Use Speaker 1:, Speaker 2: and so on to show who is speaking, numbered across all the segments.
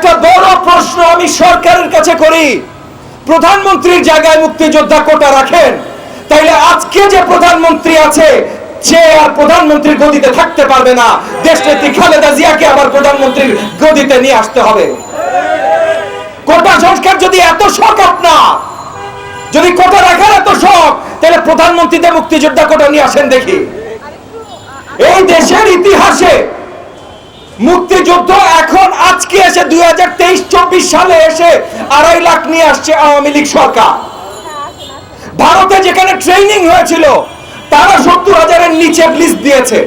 Speaker 1: একটা বড় প্রশ্ন আমি সরকারের কাছে করি। প্রধানমন্ত্রীর জায়গায় মুক্তিযোদ্ধা কোটা রাখেন, তাইলে আজকে যে প্রধানমন্ত্রী আছে, সে আর প্রধানমন্ত্রীর গদিতে থাকতে পারবে না। দেশনেত্রী খালেদা জিয়াকে আবার প্রধানমন্ত্রীর গদিতে নিয়ে আসতে হবে। কোটা সংস্কার যদি এত শখ আপনার যদি কোটা রাখার এত শখ তাহলে প্রধানমন্ত্রীদের মুক্তিযোদ্ধা কোটা নিয়ে আসেন দেখি। এই দেশের ইতিহাসে মুক্তিযুদ্ধ এখন, আজকে এসে দুই হাজার তেইশ, চব্বিশ সালে এসে আড়াই লাখ নিয়ে আসছে আওয়ামী লীগ সরকার। ভারতে যেখানে ট্রেনিং হয়েছিল, তারা সত্তর হাজারের নিচে লিস্ট দিয়েছে।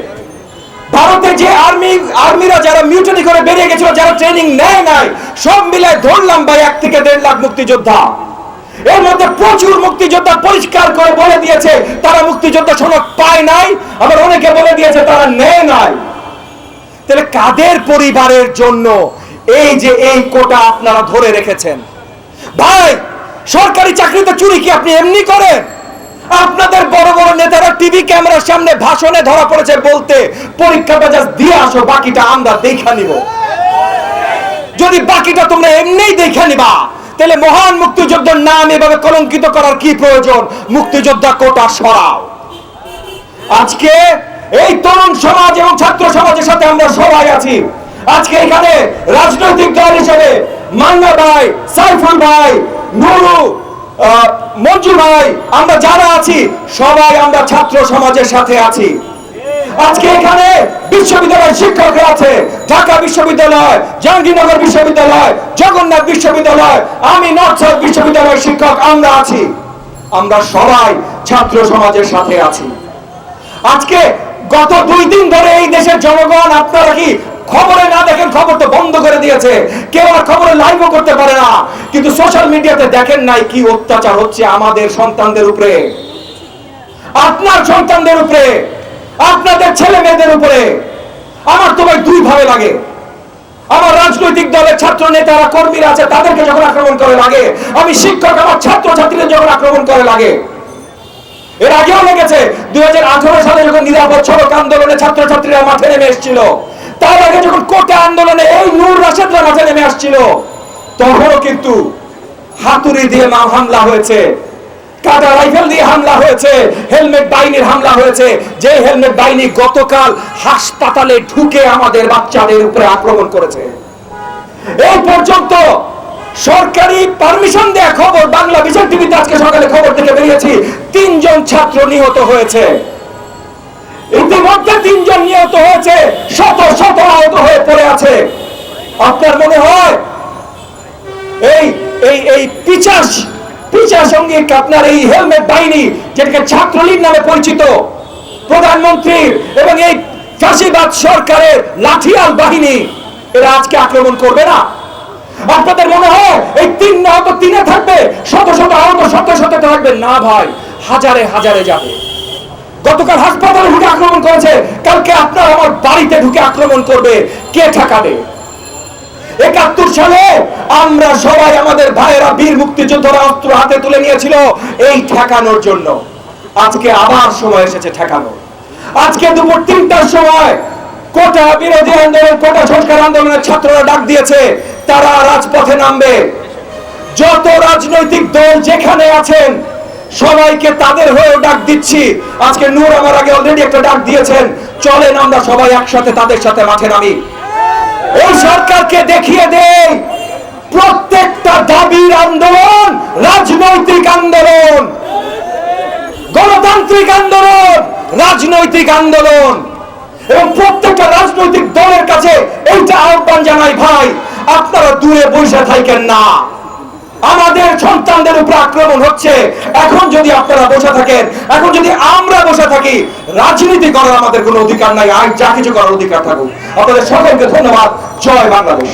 Speaker 1: ভারতে যে আর্মি আর্মিরা যারা মিউটনি করে বেরিয়ে গেছিল, যারা ট্রেনিং নেয় নাই, সব মিলায় ধরলাম ভাই এক থেকে দেড় লাখ মুক্তিযোদ্ধা। এর মধ্যে প্রচুর মুক্তিযোদ্ধা পরিষ্কার করে বলে দিয়েছে, তারা মুক্তিযোদ্ধা সনদ পায় নাই, আবার অনেকে বলে দিয়েছে তারা নেয় নাই। তাহলে কাদের পরিবারের জন্য এই যে এই কোটা আপনারা ধরে রেখেছেন? ভাই, সরকারি চাকরিতে চুরি কি আপনি এমনি করেন? আপনাদের বড় বড় নেতারা টিভি ক্যামেরার সামনে ভাষণে ধরা পড়েছে বলতে পরীক্ষাটা জাস্ট দিয়ে আসো, বাকিটা আমরা দেখা নিব। যদি বাকিটা তোমরা এমনিই দেখে নিবা, তাহলে মহান মুক্তিযোদ্ধার নাম এভাবে কলঙ্কিত করার কি প্রয়োজন? মুক্তিযোদ্ধা কোটা সরাও। আজকে এই তরুণ সমাজ এবং ছাত্র সমাজের সাথে আমরা সবাই আছি। আজকে এখানে রাজনৈতিক দল হিসেবে মান্না ভাই, সাইফুল ভাই, নুরু মঞ্জু ভাই, আমরা যারা আছি, সবাই আমরা ছাত্র সমাজের সাথে আছি। আজকে এখানে বিশ্ববিদ্যালয়ের শিক্ষকরা আছে। ঢাকা বিশ্ববিদ্যালয়, জাহাঙ্গীরনগর বিশ্ববিদ্যালয়, জগন্নাথ বিশ্ববিদ্যালয়, আমি নর্থ বিশ্ববিদ্যালয়ের শিক্ষক, আমরা আছি। আমরা সবাই ছাত্র সমাজের সাথে আছি। আজকে গত দুই দিন ধরে এই দেশের জনগণ, আপনারা কি খবরে না দেখেন? খবর তো বন্ধ করে দিয়েছে। কেউ আর খবরে লাইভও করতে পারে না। কিন্তু সোশ্যাল মিডিয়াতে দেখেন নাই কি অত্যাচার হচ্ছে আমাদের সন্তানদের উপরে। আপনার সন্তানদের উপরে, আপনাদের ছেলে মেয়েদের উপরে। আমার তো ভাই দুই ভাবে লাগে। আমার রাজনৈতিক দলের ছাত্র নেতারা, কর্মীরা আছে, তাদেরকে যখন আক্রমণ করে লাগে, আমি শিক্ষক, আমার ছাত্র ছাত্রীদের যখন আক্রমণ করে লাগে। এর আগেও লেগেছে যখন নিরাপদ সড়ক আন্দোলনে ছাত্রছাত্রীরা মাঠে নেমে এসেছিল। তার আগে যখন কোটা আন্দোলনে এই নূর রাশেদরা মাঠে নেমে আসছিল, তখনও কিন্তু হাতুড়ি দিয়ে হামলা হয়েছে। কাটা রাইফেল দিয়ে হামলা হয়েছে, হেলমেট বাহিনীর হামলা হয়েছে। যে হেলমেট বাহিনী গতকাল হাসপাতালে ঢুকে আমাদের বাচ্চাদের উপরে আক্রমণ করেছে। এই পর্যন্ত সরকারি পারমিশন দেয়া খবর, বাংলা টিভিতে আজকে সকালে খবর থেকে বেরিয়েছি, তিনজন ছাত্র নিহত হয়েছে। ইতিমধ্যে তিনজন নিহত হয়েছে, শত শত আহত হয়ে পড়ে আছে। আপনার মনে হয় এই এই এই পিচাস পিচা সংগীত আপনার এই হেলমেট বাহিনী, যেটাকে ছাত্রলীগ নামে পরিচিত প্রধানমন্ত্রীর এবং এই ফাঁসিবাদ সরকারের লাঠিয়াল বাহিনী, এরা আজকে আক্রমণ করবে না? আপনাদের মনে হয় এই তিন আহত তিনে থাকবে, শত শত আহত শত শত থাকবে? না ভাই, হাজারে হাজারে যাবে। গতকাল হাসপাতালে ঢুকে আক্রমণ করেছে। কালকে আপনার আমার বাড়িতে ঢুকে আক্রমণ করবে। কে ঠেকাবে? একাত্তর সালে আমরা সবাই আমাদের ভাইয়েরা বীর মুক্তিযোদ্ধারা অস্ত্র হাতে তুলে নিয়েছিল এই ঠেকানোর জন্য। আজকে আবার সময় এসেছে ঠেকানো। আজকে দুপুর তিনটার সময় কোটা বিরোধী আন্দোলন, কোটা সংস্কার আন্দোলনের ছাত্ররা ডাক দিয়েছে, তারা রাজপথে নামবে। যত রাজনৈতিক দল যেখানে আছেন সবাইকে তাদের হয়েও ডাক দিচ্ছি। আজকে নূর আমার আগে অলরেডি একটা ডাক দিয়েছেন। চলেন আমরা সবাই একসাথে তাদের সাথে মাঠে নামি। ওই সরকারকে দেখিয়ে দেই, প্রত্যেকটা দাবির আন্দোলন, রাজনৈতিক আন্দোলন, গণতান্ত্রিক আন্দোলন, রাজনৈতিক আন্দোলন। এবং প্রত্যেকটা রাজনৈতিক দলের কাছে এইটা আহ্বান জানাই, ভাই, আপনারা দূরে বসে থাকেন না। আমাদের সন্তানদের উপর আক্রমণ হচ্ছে। এখন যদি আপনারা বসে থাকেন, এখন যদি আমরা বসে থাকি, রাজনীতি করার আমাদের কোনো অধিকার নাই। আর যা কিছু করার অধিকার থাকুক। আপনাদের সকলকে ধন্যবাদ। জয় বাংলাদেশ।